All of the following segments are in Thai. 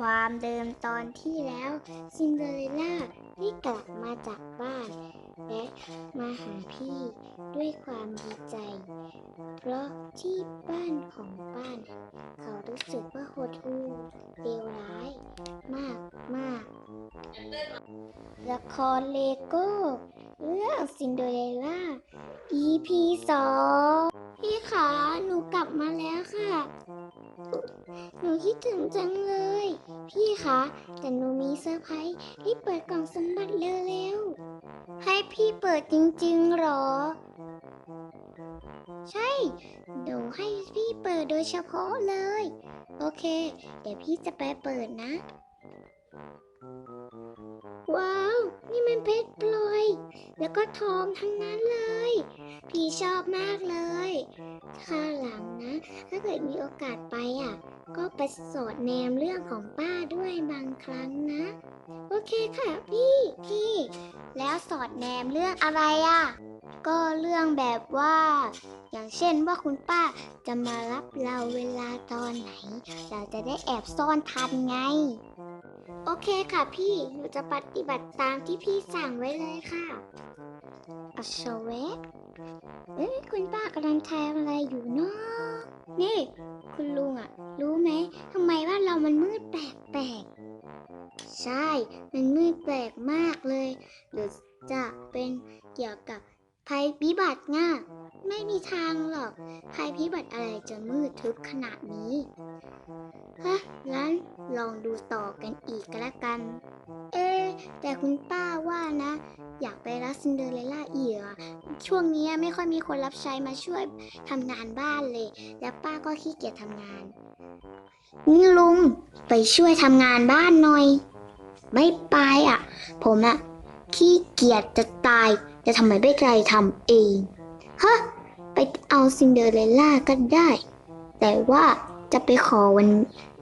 ความเดิมตอนที่แล้วซินเดอเรลล่าได้กลับมาจากบ้าน และมาหาพี่ด้วยความดีใจ เพราะที่บ้านของป้าน เขารู้สึกว่าโหดหู่เลวร้าย มากมากละครเลโก้ รื่องซินเดอเรลล่า EP สองพี่ขาหนูกลับมาแล้วค่ะ หนูคิดถึงจังเลย พี่คะแต่หนูมีเซอร์ไพรส์ให้เปิดกล่องสมบัติเร็วๆ ให้พี่เปิดจริงๆหรอ ใช่หนูให้พี่เปิดโดยเฉพาะเลย โอเค เดี๋ยวพี่จะไปเปิดนะ ว้าว นี่มันเพชรพลอย แล้วก็ทองทั้งนั้นเลย พี่ชอบมากเลยข้าหลังนะ ถ้าเกิดมีโอกาสไปอะ ก็ไปสอดแนมเรื่องของป้าด้วยบางครั้งนะ โอเคค่ะพี่พี่ แล้วสอดแนมเรื่องอะไรอะ ก็เรื่องแบบว่า อย่างเช่นว่าคุณป้าจะมารับเราเวลาตอนไหน เราจะได้แอบซ่อนทันไง โอเคค่ะพี่ หนูจะปฏิบัติตามที่พี่สั่งไว้เลยค่ะอัศเวะเอ้ยคุณป้ากำลังทำอะไรอยู่เนาะนี่ คุณลุงอะรู้ไหมทำไมว่านเรามันมืดแปลกๆ ใช่ มันมืดแปลกมากเลย หรือ ทึบขนาดนี้ฮะงั้นลองดูต่อกันอีกก็แล้วกัน เอ๊แต่คุณป้าว่านะ อยากไปรับซินเดอเรลล่าอีกอะช่วงนี้ไม่ค่อยมีคนรับใช้มาช่วยทำงานบ้านเลย แล้วป้าก็ขี้เกียจทำงานนี่ลุงไปช่วยทำงานบ้านหน่อย ไม่ไปอะ ผมอะขี้เกียจจะตาย จะทำไมไม่ใจทำเองฮะไปเอาซินเดอเรลล่าก็ได้ แต่ว่าจะไปขอวัน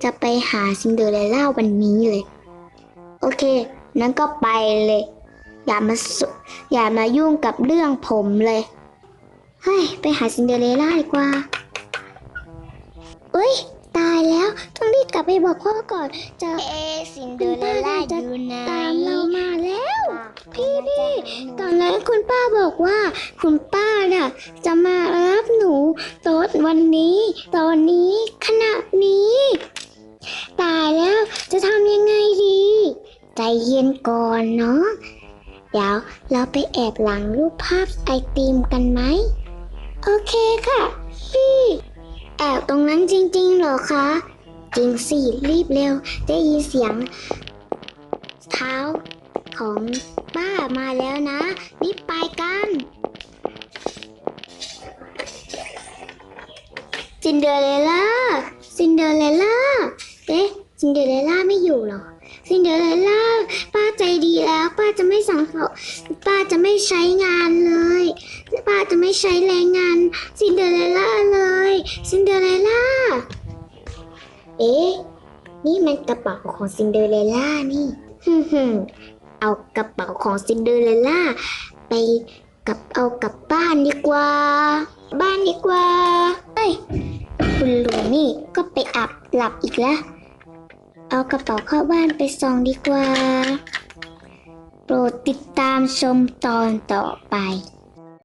จะไปหาซินเดอเรลล่าวันนี้เลย โอเค นั้นก็ไปเลย อย่ามาสุอย่ามายุ่งกับเรื่องผมเลยเฮ้ยไปหาซินเดอเรลล่าดีกว่าเอ้ยตายแล้วต้องรีบกลับไปบอกพ่อก่อนจะเอซินเดอเรลล่าอยู่ไหนตามเรามาแล้ว พี่พี่ตอนนั้นคุณป้าบอกว่า คุณป้าน่ะจะมารับหนูตอนวันนี้ ตอนนี้ขณะนี้ ตายแล้วจะทำยังไงดี ใจเย็นก่อนเนาะเดี๋ยวเราไปแอบหลังรูปภาพไอติมกันไหม โอเคค่ะ พี่ แอบตรงนั้นจริงๆเหรอคะ จริงสิ รีบเร็ว ได้ยินเสียง เท้าของป้ามาแล้วนะรีบไปกัน ซินเดอเรลล่า ซินเดอเรลล่า เอ๊ะ ซินเดอเรลล่าไม่อยู่หรอ ซินเดอเรลล่า ป้าใจดีแล้ว ป้าจะไม่สั่งเขาป้าจะไม่ใช้งานเลย ป้าจะไม่ใช้แรงงาน ซินเดอเรลล่าเลย ซินเดอเรลล่า เอ๊ะ นี่มันกระเป๋าของซินเดอเรลล่านี่ฮึฮึมเอากระเป๋าของซินเดอเรลล่าไปกับเอากลับบ้านดีกว่า บ้านดีกว่า เฮ้ย คุณลุงนี่ก็ไปอับหลับอีกละเอากระเป๋าเข้าบ้านไปส่องดีกว่า โปรดติดตามชมตอนต่อไป